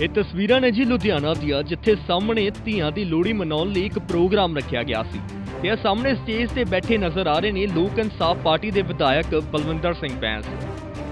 ਇਹ ਤਸਵੀਰਾਂ ਨੇ ਜੀ ਲੁਧਿਆਣਾ ਦੀਆਂ ਜਿੱਥੇ ਸਾਹਮਣੇ ਧੀਆਂ ਦੀ ਲੋਹੜੀ ਮਨਾਉਣ ਲਈ ਇੱਕ ਪ੍ਰੋਗਰਾਮ ਰੱਖਿਆ ਗਿਆ ਸੀ ਤੇ ਇਹ ਸਾਹਮਣੇ ਸਟੇਜ ਤੇ ਬੈਠੇ ਨਜ਼ਰ ਆ ਰਹੇ ਨੇ ਲੋਕ ਇਨਸਾਫ ਪਾਰਟੀ ਦੇ ਵਿਧਾਇਕ ਬਲਵਿੰਦਰ ਸਿੰਘ ਬੈਂਸ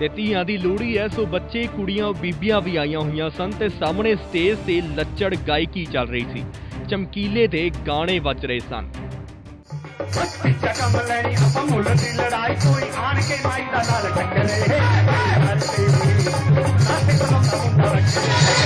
ਤੇ ਧੀਆਂ ਦੀ ਲੋਹੜੀ ਐ ਸੋ ਬੱਚੇ ਕੁੜੀਆਂ ਬੀਬੀਆਂ ਵੀ ਆਈਆਂ ਹੋਈਆਂ ਸਨ ਤੇ ਸਾਹਮਣੇ ਸਟੇਜ ਤੇ ਲੱਚੜ ਗਾਇਕੀ ਚੱਲ ਰਹੀ ਸੀ ਚਮਕੀਲੇ ਦੇ ਗਾਣੇ ਵੱਜ ਰਹੇ ਸਨ ਬੱਚਾ ਲੈਣੀ ਆਪਾਂ ਮੁੱਲ ਦੀ ਲੜਾਈ ਕੋਈ ਆਣ ਕੇ ਮਾਈ ਦਾ ਨਾਲ ਟੱਕਰੇ ਕਰਦੇ ਵੀ ਨਾਤੇ ਕੋਲੋਂ ਮੁੰਡਾ ਰੱਖੇ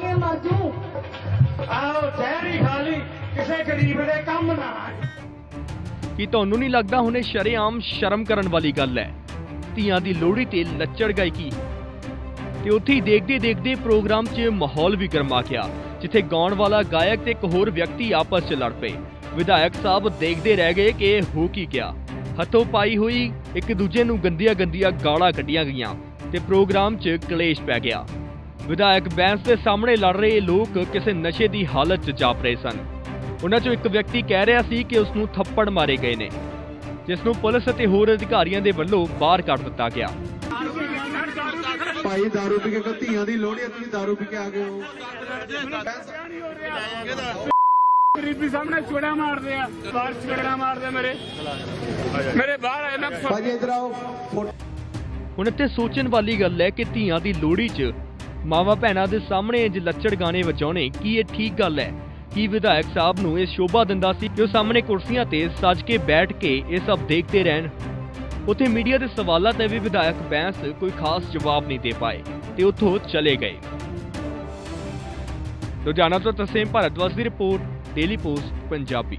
ਕੇ ਮਰ ਜੂ। ਆਓ ਜ਼ਹਿਰੀ ਖਾਲੀ ਕਿਸੇ ਗਰੀਬ ਦੇ ਕੰਮ ਨਾ ਆਏ। ਕੀ ਤੁਹਾਨੂੰ ਨਹੀਂ ਲੱਗਦਾ ਹੁਣ ਸ਼ਰੇਆਮ ਸ਼ਰਮ ਕਰਨ ਵਾਲੀ ਗੱਲ ਹੈ? ਧੀਆਂ ਦੀ ਲੋਹੜੀ ਤੇ ਲੱਚੜ ਗਾਇਕੀ ਤੇ ਉੱਥੇ ਹੀ ਦੇਖਦੇ ਦੇਖਦੇ ਪ੍ਰੋਗਰਾਮ 'ਚ ਮਾਹੌਲ ਵੀ ਗਰਮਾ ਗਿਆ, ਜਿੱਥੇ ਗਾਉਣ ਵਾਲਾ ਗਾਇਕ ਤੇ ਇੱਕ ਹੋਰ ਵਿਅਕਤੀ ਆਪਸ 'ਚ ਲੜ ਪਏ। ਵਿਧਾਇਕ ਸਾਹਿਬ ਦੇਖਦੇ ਰਹਿ ਗਏ ਕਿ ਇਹ ਹੋ ਕੀ ਗਿਆ। ਹੱਥੋਂ ਪਾਈ ਹੋਈ ਇੱਕ ਦੂਜੇ ਨੂੰ ਗੰਦੀਆਂ ਗੰਦੀਆਂ ਗਾਲਾਂ ਕੱਢੀਆਂ ਗਈਆਂ ਤੇ ਪ੍ਰੋਗਰਾਮ 'ਚ ਕਲੇਸ਼ ਪੈ ਗਿਆ। ਵਿਧਾਇਕ ਬੈਂਸ ਦੇ ਸਾਹਮਣੇ ਲੜ ਰਹੇ ਲੋਕ ਕਿਸੇ ਨਸ਼ੇ ਦੀ ਹਾਲਤ 'ਚ ਜਾਪ ਰਹੇ ਸਨ। ਉਹਨਾਂ 'ਚੋਂ ਇੱਕ ਵਿਅਕਤੀ ਕਹਿ ਰਿਹਾ ਸੀ ਕਿ ਉਸ ਨੂੰ ਥੱਪੜ ਮਾਰੇ ਗਏ ਨੇ, ਜਿਸ ਨੂੰ ਪੁਲਿਸ ਅਤੇ ਹੋਰ ਅਧਿਕਾਰੀਆਂ ਦੇ ਵੱਲੋਂ ਬਾਹਰ ਕੱਢ ਦਿੱਤਾ ਗਿਆ। ਭਾਈ दारू ਪੀ ਕੇ ਧੀਆਂ ਦੀ ਲੋਹੜੀ ਆ, ਤੁਸੀਂ दारू ਪੀ ਕੇ ਆ ਗਏ ਹੋ ਗਰੀਬੀ ਸਾਹਮਣੇ ਚੁੜਾ ਮਾਰਦੇ ਆ ਬਾਹਰ ਚੁੜਾ ਮਾਰਦੇ ਮੇਰੇ ਮੇਰੇ ਬਾਹਰ ਆਏ ਨਾ ਭਾਜੀ ਇਧਰ ਆਓ ਫੋਟੋ ਹੁਣ ਇੱਥੇ ਸੋਚਣ ਵਾਲੀ ਗੱਲ ਹੈ ਕਿ ਧੀਆਂ ਦੀ ਲੋਹੜੀ 'ਚ ਮਾਵਾ ਭੈਣਾਂ ਦੇ ਸਾਹਮਣੇ ਇੰਜ ਲੱਚੜ ਗਾਣੇ ਵਜਾਉਣੇ ਕੀ ਇਹ ਠੀਕ ਗੱਲ ਹੈ ਕੀ ਵਿਧਾਇਕ ਸਾਹਿਬ ਨੂੰ ਇਹ ਸ਼ੋਭਾ ਦਿੰਦਾ ਸੀ ਕਿ ਉਹ ਸਾਹਮਣੇ ਕੁਰਸੀਆਂ ਤੇ ਸੱਜ ਕੇ ਬੈਠ ਕੇ ਇਹ ਸਭ ਦੇਖਦੇ ਰਹਿਣ ਉੱਥੇ ਮੀਡੀਆ ਦੇ ਸਵਾਲਾਂ ਤੇ ਵੀ ਵਿਧਾਇਕ ਬੈਂਸ ਕੋਈ ਖਾਸ ਜਵਾਬ ਨਹੀਂ ਦੇ ਪਾਏ ਤੇ ਉੱਥੋਂ ਚਲੇ ਗਏ। ਲੁਧਿਆਣਾ ਤੋਂ ਤਸੀਮ ਭਾਰਤਵਾਜ ਦੀ ਰਿਪੋਰਟ ਡੇਲੀ ਪੋਸਟ ਪੰਜਾਬੀ।